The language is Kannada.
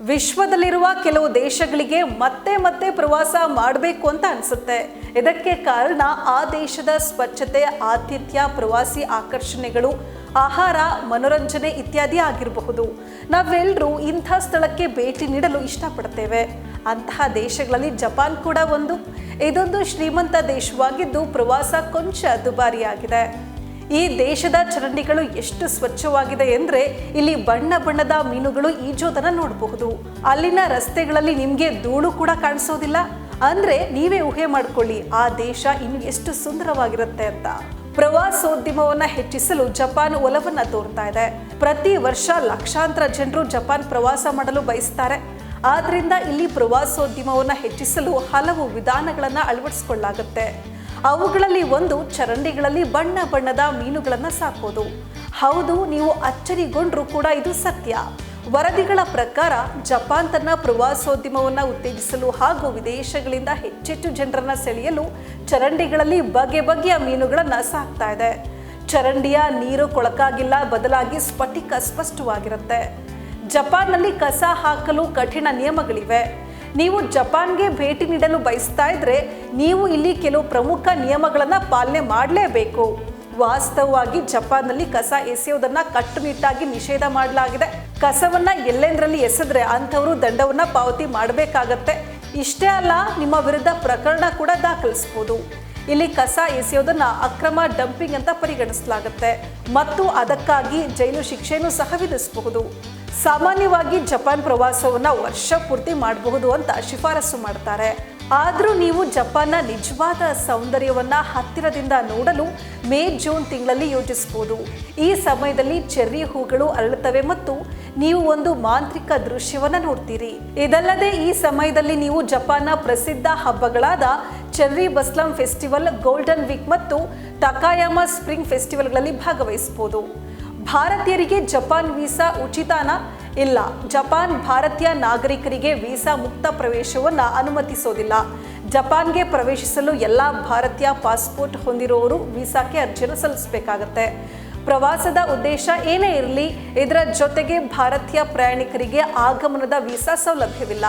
ವಿಶ್ವದಲ್ಲಿರುವ ಕೆಲವು ದೇಶಗಳಿಗೆ ಮತ್ತೆ ಮತ್ತೆ ಪ್ರವಾಸ ಮಾಡಬೇಕು ಅಂತ ಅನಿಸುತ್ತೆ. ಇದಕ್ಕೆ ಕಾರಣ ಆ ದೇಶದ ಸ್ವಚ್ಛತೆ, ಆತಿಥ್ಯ, ಪ್ರವಾಸಿ ಆಕರ್ಷಣೆಗಳು, ಆಹಾರ, ಮನೋರಂಜನೆ ಇತ್ಯಾದಿ ಆಗಿರಬಹುದು. ನಾವೆಲ್ಲರೂ ಇಂಥ ಸ್ಥಳಕ್ಕೆ ಭೇಟಿ ನೀಡಲು ಇಷ್ಟಪಡ್ತೇವೆ. ಅಂತಹ ದೇಶಗಳಲ್ಲಿ ಜಪಾನ್ ಕೂಡ ಒಂದು. ಇದೊಂದು ಶ್ರೀಮಂತ ದೇಶವಾಗಿದ್ದು ಪ್ರವಾಸ ಕೊಂಚ ದುಬಾರಿಯಾಗಿದೆ. ಈ ದೇಶದ ಚರಂಡಿಗಳು ಎಷ್ಟು ಸ್ವಚ್ಛವಾಗಿದೆ ಎಂದ್ರೆ ಇಲ್ಲಿ ಬಣ್ಣ ಬಣ್ಣದ ಮೀನುಗಳು ಈಜೋದನ್ನ ನೋಡಬಹುದು. ಅಲ್ಲಿನ ರಸ್ತೆಗಳಲ್ಲಿ ನಿಮ್ಗೆ ಧೂಳು ಕೂಡ ಕಾಣಿಸೋದಿಲ್ಲ. ಅಂದ್ರೆ ನೀವೇ ಊಹೆ ಮಾಡ್ಕೊಳ್ಳಿ, ಆ ದೇಶ ಇನ್ನು ಎಷ್ಟು ಸುಂದರವಾಗಿರುತ್ತೆ ಅಂತ. ಪ್ರವಾಸೋದ್ಯಮವನ್ನ ಹೆಚ್ಚಿಸಲು ಜಪಾನ್ ಒಲವನ್ನ ತೋರ್ತಾ ಇದೆ. ಪ್ರತಿ ವರ್ಷ ಲಕ್ಷಾಂತರ ಜನರು ಜಪಾನ್ ಪ್ರವಾಸ ಮಾಡಲು ಬಯಸ್ತಾರೆ. ಆದ್ರಿಂದ ಇಲ್ಲಿ ಪ್ರವಾಸೋದ್ಯಮವನ್ನ ಹೆಚ್ಚಿಸಲು ಹಲವು ವಿಧಾನಗಳನ್ನ ಅಳವಡಿಸಿಕೊಳ್ಳಾಗುತ್ತೆ ಅವುಗಳಲ್ಲಿ ಒಂದು ಚರಂಡಿಗಳಲ್ಲಿ ಬಣ್ಣ ಬಣ್ಣದ ಮೀನುಗಳನ್ನು ಸಾಕೋದು. ಹೌದು, ನೀವು ಅಚ್ಚರಿಗೊಂಡ್ರೂ ಕೂಡ ಇದು ಸತ್ಯ. ವರದಿಗಳ ಪ್ರಕಾರ ಜಪಾನ್ ತನ್ನ ಪ್ರವಾಸೋದ್ಯಮವನ್ನು ಉತ್ತೇಜಿಸಲು ಹಾಗೂ ವಿದೇಶಗಳಿಂದ ಹೆಚ್ಚೆಚ್ಚು ಜನರನ್ನ ಸೆಳೆಯಲು ಚರಂಡಿಗಳಲ್ಲಿ ಬಗೆ ಬಗೆಯ ಮೀನುಗಳನ್ನು ಸಾಕ್ತಾ ಇದೆ. ಚರಂಡಿಯ ನೀರು ಕೊಳಕಾಗಿಲ್ಲ, ಬದಲಾಗಿ ಸ್ಫಟಿಕ ಸ್ಪಷ್ಟವಾಗಿರುತ್ತೆ. ಜಪಾನ್ನಲ್ಲಿ ಕಸ ಹಾಕಲು ಕಠಿಣ ನಿಯಮಗಳಿವೆ. ನೀವು ಜಪಾನ್ಗೆ ಭೇಟಿ ನೀಡಲು ಬಯಸ್ತಾ ಇದ್ರೆ ನೀವು ಇಲ್ಲಿ ಕೆಲವು ಪ್ರಮುಖ ನಿಯಮಗಳನ್ನು ಪಾಲನೆ ಮಾಡಲೇಬೇಕು. ವಾಸ್ತವವಾಗಿ ಜಪಾನ್ನಲ್ಲಿ ಕಸ ಎಸೆಯುವುದನ್ನು ಕಟ್ಟುನಿಟ್ಟಾಗಿ ನಿಷೇಧ ಮಾಡಲಾಗಿದೆ. ಕಸವನ್ನ ಎಲ್ಲೆಂದರಲ್ಲಿ ಎಸೆದ್ರೆ ಅಂಥವರು ದಂಡವನ್ನ ಪಾವತಿ ಮಾಡಬೇಕಾಗತ್ತೆ. ಇಷ್ಟೇ ಅಲ್ಲ, ನಿಮ್ಮ ವಿರುದ್ಧ ಪ್ರಕರಣ ಕೂಡ ದಾಖಲಿಸಬಹುದು ಇಲ್ಲಿ ಕಸ ಎಸೆಯೋದನ್ನ ಅಕ್ರಮ ಡಂಪಿಂಗ್ ಅಂತ ಪರಿಗಣಿಸಲಾಗುತ್ತೆ. ಮತ್ತು ಅದಕ್ಕಾಗಿ ಜೈಲು ಶಿಕ್ಷೆಯನ್ನು ಸಹ ವಿಧಿಸಬಹುದು. ಸಾಮಾನ್ಯವಾಗಿ ಜಪಾನ್ ಪ್ರವಾಸವನ್ನು ವರ್ಷ ಪೂರ್ತಿ ಮಾಡಬಹುದು ಅಂತ ಶಿಫಾರಸು ಮಾಡ್ತಾರೆ. ಆದರೂ ನೀವು ಜಪಾನ್ನ ನಿಜವಾದ ಸೌಂದರ್ಯವನ್ನು ಹತ್ತಿರದಿಂದ ನೋಡಲು ಮೇ, ಜೂನ್ ತಿಂಗಳಲ್ಲಿ ಯೋಜಿಸಬಹುದು ಈ ಸಮಯದಲ್ಲಿ ಚೆರ್ರಿ ಹೂಗಳು ಅರಳುತ್ತವೆ ಮತ್ತು ನೀವು ಒಂದು ಮಾಂತ್ರಿಕ ದೃಶ್ಯವನ್ನು ನೋಡ್ತೀರಿ. ಇದಲ್ಲದೆ ಈ ಸಮಯದಲ್ಲಿ ನೀವು ಜಪಾನ್ನ ಪ್ರಸಿದ್ಧ ಹಬ್ಬಗಳಾದ cherry blossom festival, golden week ಮತ್ತು ಟಕಾಯಾಮ ಸ್ಪ್ರಿಂಗ್ ಫೆಸ್ಟಿವಲ್ಗಳಲ್ಲಿ ಭಾಗವಹಿಸಬಹುದು ಭಾರತೀಯರಿಗೆ ಜಪಾನ್ ವೀಸಾ ಉಚಿತನ ಇಲ್ಲ. ಜಪಾನ್ ಭಾರತೀಯ ನಾಗರಿಕರಿಗೆ ವೀಸಾ ಮುಕ್ತ ಪ್ರವೇಶವನ್ನು ಅನುಮತಿಸೋದಿಲ್ಲ. ಜಪಾನ್ಗೆ ಪ್ರವೇಶಿಸಲು ಎಲ್ಲ ಭಾರತೀಯ ಪಾಸ್ಪೋರ್ಟ್ ಹೊಂದಿರುವವರು ವೀಸಾಕ್ಕೆ ಅರ್ಜಿಯನ್ನು ಸಲ್ಲಿಸಬೇಕಾಗತ್ತೆ. ಪ್ರವಾಸದ ಉದ್ದೇಶ ಏನೇ ಇರಲಿ, ಇದರ ಜೊತೆಗೆ ಭಾರತೀಯ ಪ್ರಯಾಣಿಕರಿಗೆ ಆಗಮನದ ವೀಸಾ ಸೌಲಭ್ಯವಿಲ್ಲ.